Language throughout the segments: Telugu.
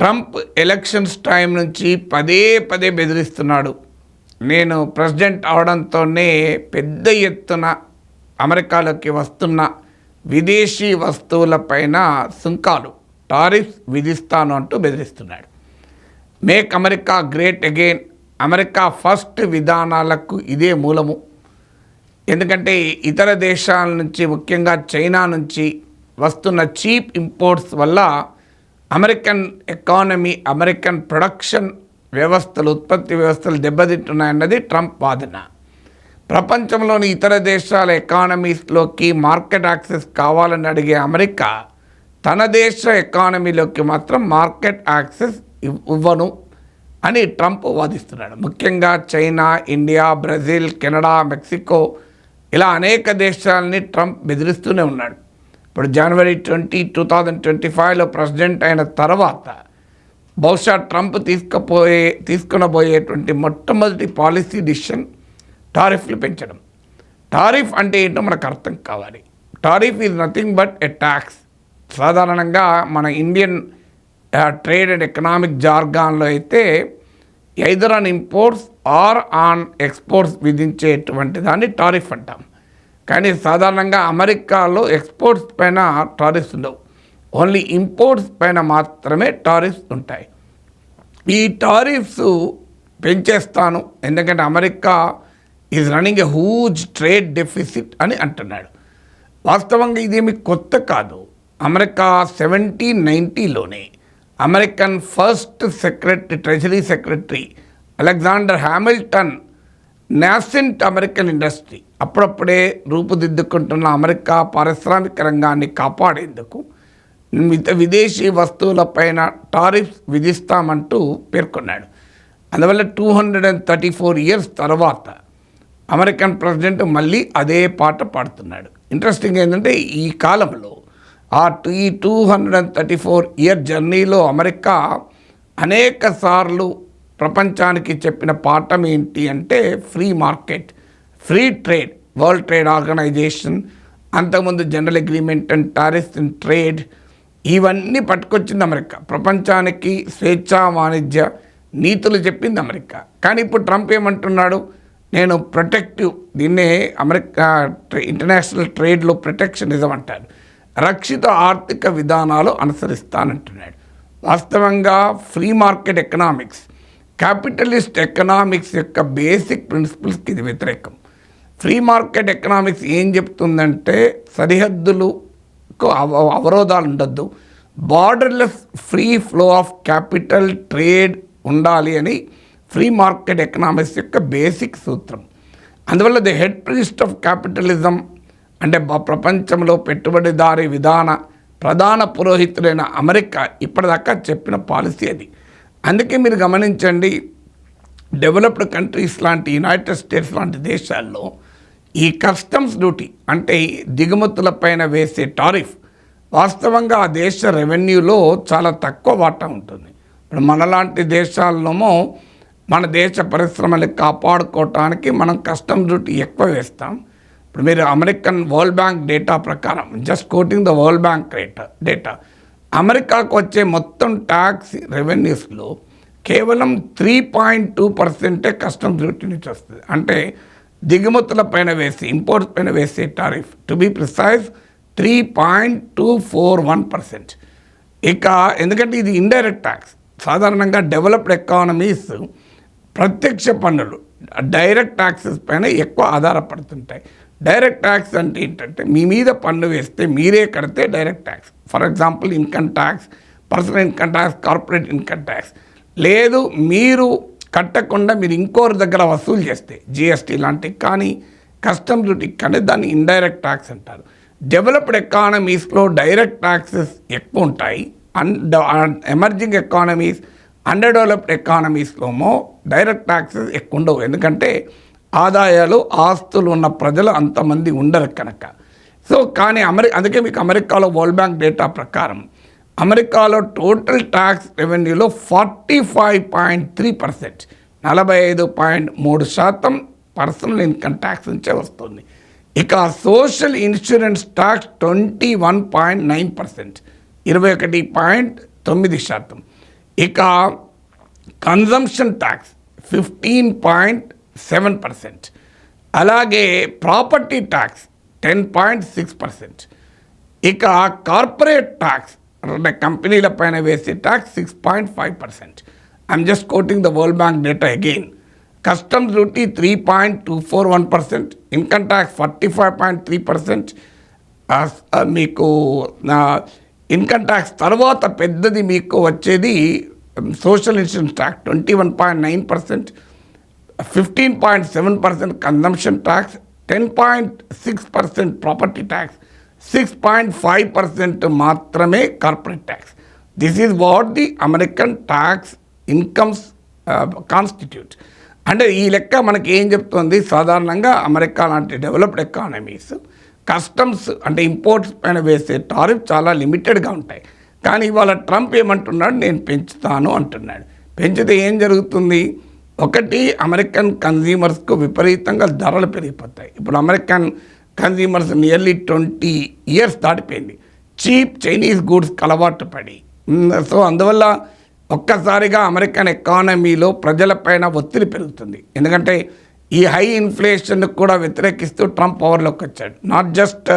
ట్రంప్ ఎలక్షన్స్ టైం నుంచి పదే పదే బెదిరిస్తున్నాడు. నేను ప్రెసిడెంట్ అవడంతోనే పెద్ద ఎత్తున అమెరికాలోకి వస్తున్న విదేశీ వస్తువులపైన సుంకాలు టారిఫ్స్ విధిస్తాను అంటూ బెదిరిస్తున్నాడు. Make America great again America first విధానాలకు ఇదే మూలము. ఎందుకంటే ఇతర దేశాల నుంచి ముఖ్యంగా చైనా నుంచి వస్తున్న చీప్ ఇంపోర్ట్స్ వల్ల అమెరికన్ ఎకానమీ అమెరికన్ ప్రొడక్షన్ వ్యవస్థలు ఉత్పత్తి వ్యవస్థలు దెబ్బతింటున్నాయన్నది ట్రంప్ వాదన. ప్రపంచంలోని ఇతర దేశాల ఎకానమీస్లోకి మార్కెట్ యాక్సెస్ కావాలని అడిగే అమెరికా తన దేశ ఎకానమీలోకి మాత్రం మార్కెట్ యాక్సెస్ ఇవ్- ఇవ్వను అని ట్రంప్ వాదిస్తున్నాడు. ముఖ్యంగా China India Brazil Canada Mexico ఇలా అనేక దేశాలని ట్రంప్ బెదిరిస్తూనే ఉన్నాడు. ఇప్పుడు జనవరి ట్వంటీ టూ థౌజండ్ ట్వంటీ ఫైవ్లో ప్రెసిడెంట్ అయిన తర్వాత బహుశా ట్రంప్ తీసుకుపోయే తీసుకునబోయేటువంటి మొట్టమొదటి పాలసీ డిసిషన్ టారిఫ్లు పెంచడం. టారిఫ్ అంటే ఏంటో మనకు అర్థం కావాలి. Tariff is nothing but a tax. సాధారణంగా మన ఇండియన్ ట్రేడ్ అండ్ ఎకనామిక్ జార్గాన్లో అయితే either on imports or on exports విధించేటువంటి దాన్ని టారిఫ్ అంటాం. కానీ సాధారణంగా అమెరికాలో ఎక్స్పోర్ట్స్ పైన టారిఫ్స్ ఉండవు. ఓన్లీ ఇంపోర్ట్స్ పైన మాత్రమే టారిఫ్స్ ఉంటాయి. ఈ టారిఫ్స్ పెంచేస్తాను. ఎందుకంటే America is running a huge trade deficit అని అంటున్నాడు. వాస్తవంగా ఇదేమి కొత్త కాదు. America seventeen నైంటీలోనే American first secretary treasury secretary Alexander Hamilton nascent American industry అప్పుడప్పుడే రూపుదిద్దుకుంటున్న అమెరికా పారిశ్రామిక రంగాన్ని కాపాడేందుకు విదేశీ వస్తువులపైన టారిఫ్ విధిస్తామంటూ పేర్కొన్నాడు. అందువల్ల two hundred and thirty four years తర్వాత అమెరికన్ ప్రెసిడెంట్ మళ్ళీ అదే పాట పాడుతున్నాడు. ఇంట్రెస్టింగ్ ఏంటంటే ఈ కాలంలో ఆ టూ ఈ two hundred and thirty four year జర్నీలో అమెరికా అనేక సార్లు ప్రపంచానికి చెప్పిన పాఠం ఏంటి అంటే free market. Free trade world trade organization అంతకుముందు general agreement and tariffs in trade ఇవన్నీ పట్టుకొచ్చింది అమెరికా. ప్రపంచానికి స్వేచ్ఛా వాణిజ్య నీతులు చెప్పింది అమెరికా. కానీ ఇప్పుడు ట్రంప్ ఏమంటున్నాడు? నేను ప్రొటెక్టివ్ దీన్నే అమెరికా ట్రే- ఇంటర్నేషనల్ ట్రేడ్లో ప్రొటెక్షనిజం అంటారు. రక్షిత ఆర్థిక విధానాలు అనుసరిస్తానంటున్నాడు. వాస్తవంగా free market economics capitalist economics యొక్క బేసిక్ ప్రిన్సిపల్స్కి ఇది వ్యతిరేకం. ఫ్రీ మార్కెట్ ఎకనామిక్స్ ఏం చెప్తుందంటే సరిహద్దులకు అవ అవరోధాలు ఉండొద్దు. Borderless free flow of capital trade ఉండాలి అని ఫ్రీ మార్కెట్ ఎకనామిక్స్ యొక్క బేసిక్ సూత్రం. అందువల్ల the head priest of capitalism అంటే ప్రపంచంలో పెట్టుబడిదారీ విధాన ప్రధాన పురోహితుడైన అమెరికా ఇప్పటిదాకా చెప్పిన పాలసీ అది. అందుకే మీరు గమనించండి డెవలప్డ్ కంట్రీస్ లాంటి యునైటెడ్ స్టేట్స్ లాంటి దేశాల్లో ఈ కస్టమ్స్ డ్యూటీ అంటే దిగుమతులపైన వేసే టారిఫ్ వాస్తవంగా ఆ దేశ రెవెన్యూలో చాలా తక్కువ వాటా ఉంటుంది. ఇప్పుడు మనలాంటి దేశాల్లోమో మన దేశ పరిశ్రమలు కాపాడుకోవటానికి మనం కస్టమ్స్ డ్యూటీ ఎక్కువ వేస్తాం. ఇప్పుడు మీరు అమెరికన్ వరల్డ్ బ్యాంక్ డేటా ప్రకారం just quoting the world bank data data అమెరికాకు వచ్చే మొత్తం ట్యాక్స్ రెవెన్యూస్లో కేవలం త్రీ పాయింట్ టూ పర్సెంటే కస్టమ్స్ డ్యూటీ నుంచి వస్తుంది. అంటే దిగుమతుల పైన వేసి ఇంపోర్ట్స్ పైన వేసే tariff to be precise three point two four one percent ఇక ఎందుకంటే ఇది ఇండైరెక్ట్ ట్యాక్స్ సాధారణంగా డెవలప్డ్ ఎకానమీస్ ప్రత్యక్ష పన్నులు డైరెక్ట్ ట్యాక్సెస్ పైన ఎక్కువ ఆధారపడుతుంటాయి. డైరెక్ట్ ట్యాక్స్ అంటే ఏంటంటే మీ మీద పన్ను వేస్తే మీరే కడితే direct tax for example income tax personal income tax corporate income tax లేదు మీరు కట్టకుండా మీరు ఇంకోరి దగ్గర వసూలు చేస్తే జిఎస్టీ లాంటివి కానీ కస్టమ్ డ్యూటీ కానీ దాన్ని ఇండైరెక్ట్ ట్యాక్స్ అంటారు. డెవలప్డ్ ఎకానమీస్లో డైరెక్ట్ ట్యాక్సెస్ ఎక్కువ ఉంటాయి. And emerging economies under developed ఎకానమీస్లోమో direct taxes ఎక్కువ ఉండవు. ఎందుకంటే ఆదాయాలు ఆస్తులు ఉన్న ప్రజలు అంతమంది ఉండరు కనుక. సో కానీ అమెరికా అందుకే మీకు అమెరికాలో వరల్డ్ బ్యాంక్ డేటా ప్రకారం అమెరికాలో total tax రెవెన్యూలో forty five point three percent నలభై ఐదు పాయింట్ మూడు శాతం పర్సనల్ ఇన్కమ్ ట్యాక్స్ నుంచే వస్తుంది. ఇక social insurance tax twenty one point nine percent ఇరవై ఒకటి పాయింట్ తొమ్మిది శాతం. ఇక consumption tax fifteen point seven percent అలాగే property tax ten point six percent. ఇక కార్పొరేట్ ట్యాక్స్ కంపెనీల పైన వేసే tax six point five percent I'm just quoting the world bank data again customs duty three point two four one percent income tax forty five point three percent మీకు ఇన్కమ్ ట్యాక్స్ తర్వాత పెద్దది మీకు వచ్చేది social insurance tax twenty one point nine percent fifteen point seven percent consumption tax ten point six percent property tax six point five percent మాత్రమే corporate tax this is what the American tax incomes constitute అంటే ఈ లెక్క మనకి ఏం చెప్తుంది? సాధారణంగా అమెరికా లాంటి డెవలప్డ్ ఎకానమీస్ కస్టమ్స్ అంటే ఇంపోర్ట్స్ పైన వేసే టారిఫ్ చాలా లిమిటెడ్గా ఉంటాయి. కానీ ఇవాళ ట్రంప్ ఏమంటున్నాడు? నేను పెంచుతాను అంటున్నాడు. పెంచితే ఏం జరుగుతుంది? ఒకటి అమెరికన్ కన్జ్యూమర్స్కు విపరీతంగా ధరలు పెరిగిపోతాయి. ఇప్పుడు American consumers nearly twenty years దాటిపోయింది. చీప్ చైనీస్ గూడ్స్కి అలవాటు పడి. సో అందువల్ల ఒక్కసారిగా అమెరికన్ ఎకానమీలో ప్రజలపైన ఒత్తిడి పెరుగుతుంది. ఎందుకంటే ఈ హై ఇన్ఫ్లేషన్ కూడా వ్యతిరేకిస్తూ ట్రంప్ పవర్లోకి వచ్చాడు. Not just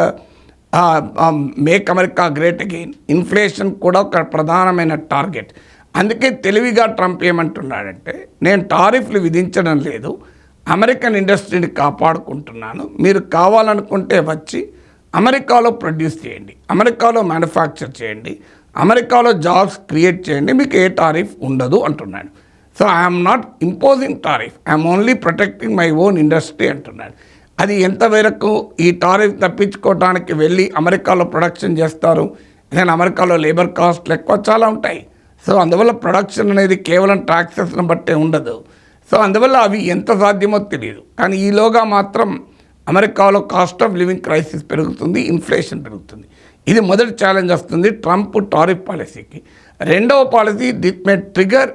make America great again inflation కూడా ఒక ప్రధానమైన టార్గెట్. అందుకే తెలివిగా ట్రంప్ ఏమంటున్నాడంటే నేను టారిఫ్లు విధించడం లేదు. అమెరికన్ ఇండస్ట్రీని కాపాడుకుంటున్నాను. మీరు కావాలనుకుంటే వచ్చి అమెరికాలో ప్రొడ్యూస్ చేయండి. అమెరికాలో మ్యానుఫ్యాక్చర్ చేయండి. అమెరికాలో జాబ్స్ క్రియేట్ చేయండి. మీకు ఏ టారిఫ్ ఉండదు అంటున్నాడు. So I'm not imposing tariff. I'm only protecting my own industry అంటున్నాడు. అది ఎంతవరకు ఈ టారిఫ్ తప్పించుకోవడానికి వెళ్ళి అమెరికాలో ప్రొడక్షన్ చేస్తారు? నేను అమెరికాలో లేబర్ కాస్ట్లు ఎక్కువ చాలా ఉంటాయి. సో అందువల్ల ప్రొడక్షన్ అనేది కేవలం ట్యాక్సెస్ను బట్టే ఉండదు. సో అందువల్ల అవి ఎంత సాధ్యమో తెలియదు కానీ ఈలోగా మాత్రం అమెరికాలో కాస్ట్ ఆఫ్ లివింగ్ క్రైసిస్ పెరుగుతుంది ఇన్ఫ్లేషన్ పెరుగుతుంది. ఇది మొదటి ఛాలెంజ్ వస్తుంది ట్రంప్ టారిఫ్ పాలసీకి. రెండవ policy that may trigger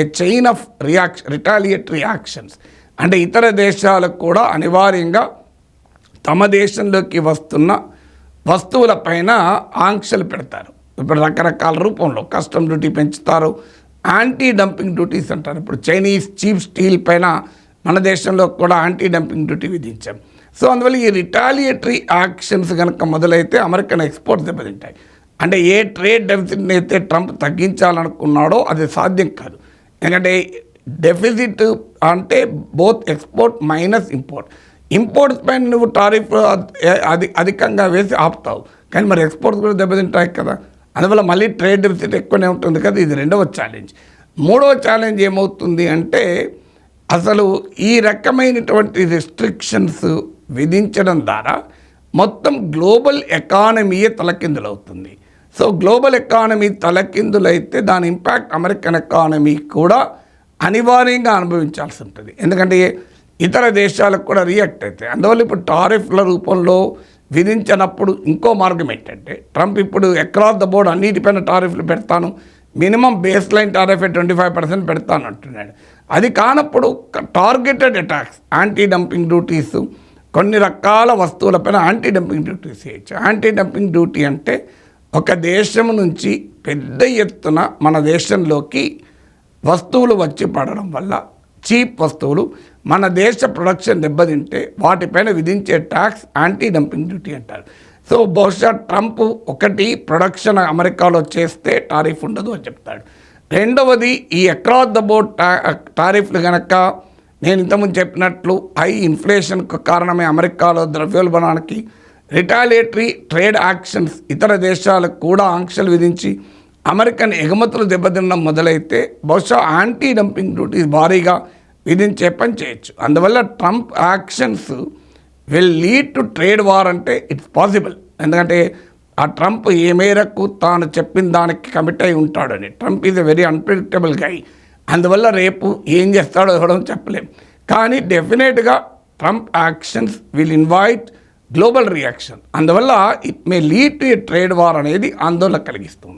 a chain of reaction retaliatory actions అంటే ఇతర దేశాలకు కూడా అనివార్యంగా తమ దేశంలోకి వస్తున్న వస్తువులపైన ఆంక్షలు పెడతారు. ఇప్పుడు రకరకాల రూపంలో కస్టమ్ డ్యూటీ పెంచుతారు యాంటీ డంపింగ్ డ్యూటీస్ అంటారు. ఇప్పుడు చైనీస్ చీప్ స్టీల్ పైన మన దేశంలో కూడా యాంటీ డంపింగ్ డ్యూటీ విధించాం. సో అందువల్ల ఈ రిటాలియేటరీ యాక్షన్స్ కనుక మొదలైతే అమెరికన్ ఎక్స్పోర్ట్స్ దెబ్బతింటాయి. అంటే ఏ ట్రేడ్ డెఫిసిట్ని అయితే ట్రంప్ తగ్గించాలనుకున్నాడో అది సాధ్యం కాదు. ఎందుకంటే డెఫిసిట్ అంటే both export minus import imports పైన నువ్వు టారిఫ్ అది అధికంగా వేసి ఆపుతావు. కానీ మరి ఎక్స్పోర్ట్స్ కూడా దెబ్బతింటాయి కదా. అందువల్ల మళ్ళీ ట్రేడ్ డెఫిసిట్ ఎక్కువనే ఉంటుంది కదా ఇది రెండవ ఛాలెంజ్ మూడవ ఛాలెంజ్ ఏమవుతుంది అంటే అసలు ఈ రకమైనటువంటి రెస్ట్రిక్షన్స్ విధించడం ద్వారా మొత్తం గ్లోబల్ ఎకానమీయే తలకిందులవుతుంది. సో గ్లోబల్ ఎకానమీ తలకిందులైతే దాని ఇంపాక్ట్ అమెరికన్ ఎకానమీ కూడా అనివార్యంగా అనుభవించాల్సి ఉంటుంది. ఎందుకంటే ఇతర దేశాలకు కూడా రియాక్ట్ అవుతాయి. అందువల్ల ఇప్పుడు టారిఫ్ల రూపంలో విధించినప్పుడు ఇంకో మార్గం ఏంటంటే ట్రంప్ ఇప్పుడు అక్రాస్ ద బోర్డ్ అన్నిటిపైన టారిఫ్లు పెడతాను minimum base line tariff twenty five percent పెడతాను అంటున్నాడు. అది కానప్పుడు targeted attacks anti dumping duties కొన్ని రకాల వస్తువులపైన యాంటీ డంపింగ్ డ్యూటీస్ చేయొచ్చు. యాంటీ డంపింగ్ డ్యూటీ అంటే ఒక దేశం నుంచి పెద్ద ఎత్తున మన దేశంలోకి వస్తువులు వచ్చి పడడం వల్ల చీప్ వస్తువులు మన దేశ ప్రొడక్షన్ దెబ్బతింటే వాటిపైన విధించే ట్యాక్స్ యాంటీ డంపింగ్ డ్యూటీ అంటారు. సో బహుశా ట్రంప్ ఒకటి ప్రొడక్షన్ అమెరికాలో చేస్తే టారిఫ్ ఉండదు అని చెప్తాడు. రెండవది ఈ అక్రాస్ ద బోర్డ్ టారిఫ్లు కనుక నేను ఇంతకుముందు చెప్పినట్లు హై ఇన్ఫ్లేషన్కు కారణమే అమెరికాలో ద్రవ్యోల్బణానికి రిటాలియేటరీ ట్రేడ్ యాక్షన్స్ ఇతర దేశాలకు కూడా ఆంక్షలు విధించి అమెరికన్ ఎగుమతులు దెబ్బతినడం మొదలైతే బహుశా యాంటీ డంపింగ్ డ్యూటీస్ భారీగా విధించే పని చేయొచ్చు. అందువల్ల Trump actions will lead to trade war అంటే ఇట్స్ పాసిబుల్ ఎందుకంటే ఆ ట్రంప్ ఏ మేరకు తాను చెప్పిన దానికి కమిట్ అయి ఉంటాడని. Trump is a very unpredictable guy అందువల్ల రేపు ఏం చేస్తాడో ఇవ్వడం చెప్పలేం. కానీ డెఫినెట్గా Trump actions will invite global reaction అందువల్ల it may lead to a trade war అనేది ఆందోళన కలిగిస్తుంది.